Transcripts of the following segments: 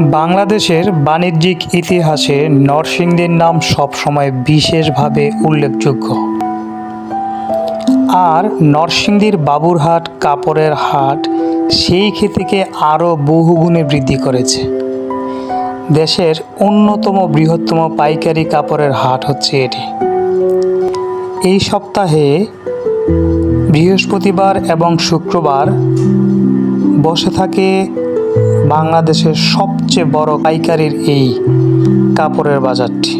বাংলাদেশের বাণিজ্যিক ইতিহাসে নরসিংদীর নাম সবসময় বিশেষভাবে উল্লেখযোগ্য। আর নরসিংদীর বাবুরহাট কাপড়ের হাট সেই খ্যাতিকে আরও বহুগুণে বৃদ্ধি করেছে। দেশের অন্যতম বৃহত্তম পাইকারি কাপড়ের হাট হচ্ছে এটি। এই সপ্তাহে বৃহস্পতিবার এবং শুক্রবার বসে থাকে বাংলাদেশের সবচেয়ে বড় পাইকারির এই কাপড়ের বাজারটি।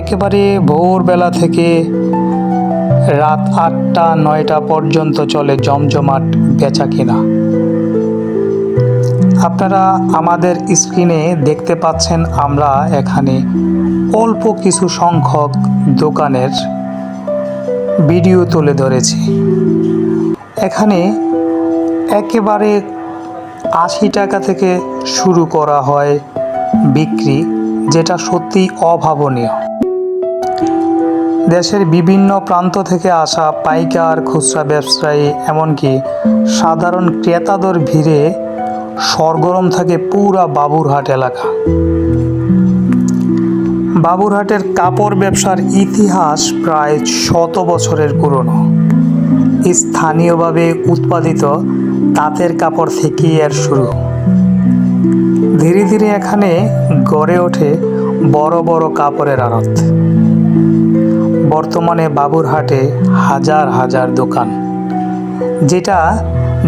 একেবারে ভোরবেলা থেকে রাত আটটা, নয়টা পর্যন্ত চলে জমজমাট বেচা কিনা আপনারা আমাদের স্ক্রিনে দেখতে পাচ্ছেন আমরা এখানে অল্প কিছু সংখ্যক দোকানের ভিডিও তুলে ধরেছি। এখানে একেবারে আশি টাকা থেকে শুরু করা হয় বিক্রি, যেটা সত্যি অভাবনীয়। দেশের বিভিন্ন প্রান্ত থেকে আসা পাইকার, খুচরা ব্যবসায়ী, এমনকি সাধারণ ক্রেতাদের ভিড়ে সরগরম থাকে পুরা বাবুরহাট এলাকা। বাবুরহাটের কাপড় ব্যবসার ইতিহাস প্রায় শত বছরের পুরনো। স্থানীয়ভাবে উৎপাদিত তাঁতের কাপড় থেকে এর শুরু। ধীরে ধীরে এখানে গড়ে ওঠে বড় বড় কাপড়ের আড়ত। বর্তমানে বাবুরহাটে হাজার হাজার দোকান। যেটা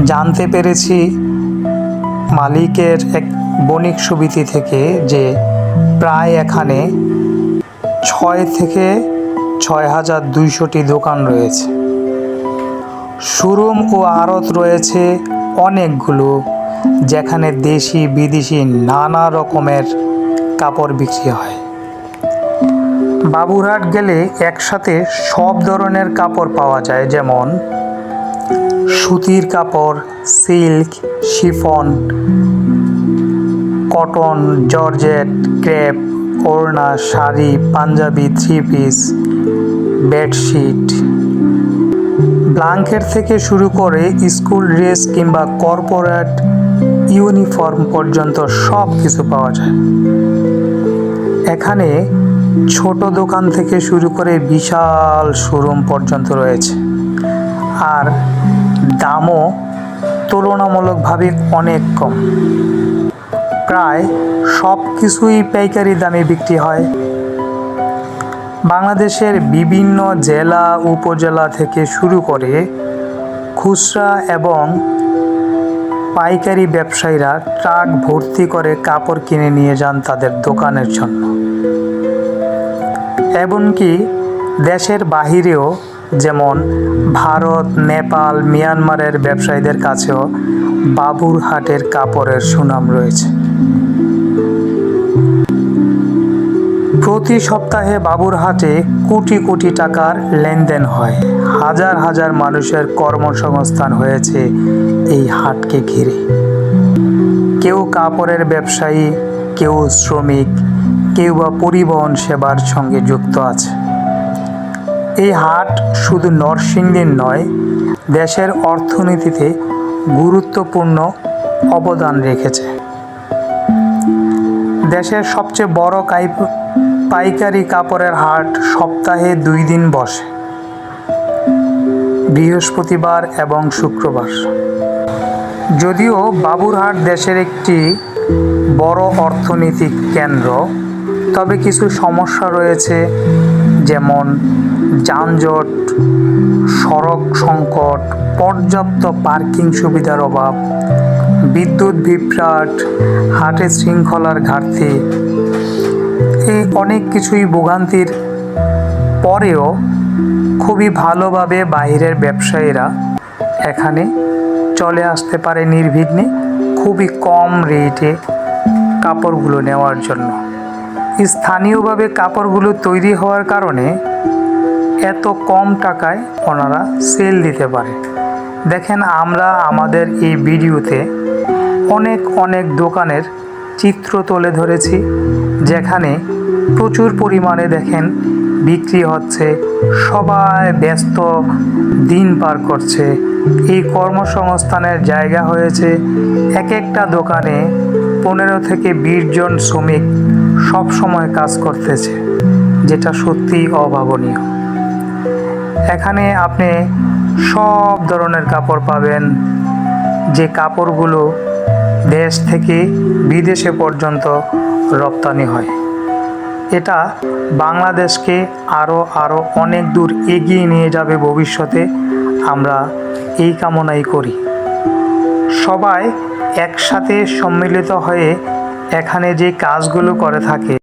জানতে পেরেছি মালিকের এক বণিক সুবিধি থেকে যে প্রায় এখানে ছয় থেকে ছয় হাজার দুইশোটি দোকান রয়েছে। শোরুম ও আড়ত রয়েছে অনেকগুলো, যেখানে দেশি বিদেশি নানা রকমের কাপড় বিক্রি হয়। বাবুরহাট গেলে একসাথে সব ধরনের কাপড় পাওয়া যায়, যেমন সুতির কাপড়, silk, chiffon, cotton, georgette, crepe, ওড়না, sari, Punjabi, three piece, bedsheet. Blanket থেকে শুরু করে স্কুল ড্রেস কিংবা কর্পোরেট ইউনিফর্ম পর্যন্ত সব কিছু পাওয়া যায়। এখানে ছোট দোকান থেকে শুরু করে বিশাল শোরুম পর্যন্ত রয়েছে। আর দামও তুলনামূলকভাবে অনেক কম। প্রায় সব কিছুই পাইকারি দামে বিক্রি হয়। বাংলাদেশের বিভিন্ন জেলা, উপজেলা থেকে শুরু করে খুচরা এবং পাইকারি ব্যবসায়ীরা ট্রাক ভর্তি করে কাপড় কিনে নিয়ে যান তাদের দোকানের জন্য। এমনকি দেশের বাহিরেও যেমন ভারত, নেপাল, মিয়ানমারের ব্যবসায়ীদের কাছেও বাবুরহাটের কাপড়ের সুনাম রয়েছে। প্রতি সপ্তাহে বাবুরহাটে কোটি কোটি টাকার লেনদেন হয়। হাজার হাজার মানুষের কর্মসংস্থান হয়েছে এই হাটকে ঘিরে। কেউ কাপড়ের ব্যবসায়ী, কেউ শ্রমিক, কেউ বা পরিবহন সেবার সঙ্গে যুক্ত আছে। এই হাট শুধু নরসিংদীর নয়, দেশের অর্থনীতিতে গুরুত্বপূর্ণ অবদান রেখেছে। দেশের সবচেয়ে বড় কাই পাইকারি কাপড়ের হাট সপ্তাহে দুই দিন বসে। বৃহস্পতিবার এবং শুক্রবার। যদিও বাবুরহাট দেশের একটি বড় অর্থনৈতিক কেন্দ্র, তবে কিছু সমস্যা রয়েছে, যেমন যানজট, সড়ক সংকট, পর্যাপ্ত পার্কিং সুবিধার অভাব বিদ্যুৎ বিভ্রাট, হাটে শৃঙ্খলার ঘাটতি, এই অনেক কিছুই ভোগান্তির পরেও খুবই ভালোভাবে বাইরের ব্যবসায়ীরা এখানে চলে আসতে পারে নির্বিঘ্নে খুবই কম রেটে কাপড়গুলো নেওয়ার জন্য। স্থানীয়ভাবে কাপড়গুলো তৈরি হওয়ার কারণে এত কম টাকায় ওনারা সেল দিতে পারে। দেখেন আমরা আমাদের এই ভিডিওতে অনেক অনেক দোকানের চিত্র তুলে ধরেছি, যেখানে প্রচুর পরিমাণে দেখেন বিক্রি হচ্ছে, সবাই ব্যস্ত, দিন পার করছে। এই কর্মসংস্থানের জায়গা হয়েছে এক একটা দোকানে পনেরো থেকে বিশ জন শ্রমিক সব সময় কাজ করতেছে, যেটা সত্যিই অভাবনীয়। এখানে আপনি সব ধরনের কাপড় পাবেন, যে কাপড়গুলো দেশ থেকে বিদেশে পর্যন্ত রপ্তানি হয়। এটা বাংলাদেশকে আরও আরও অনেক দূর এগিয়ে নিয়ে যাবে ভবিষ্যতে। আমরা এই কামনাই করি। সবাই একসাথে সম্মিলিত হয়ে এখানে যে কাজগুলো করে থাকে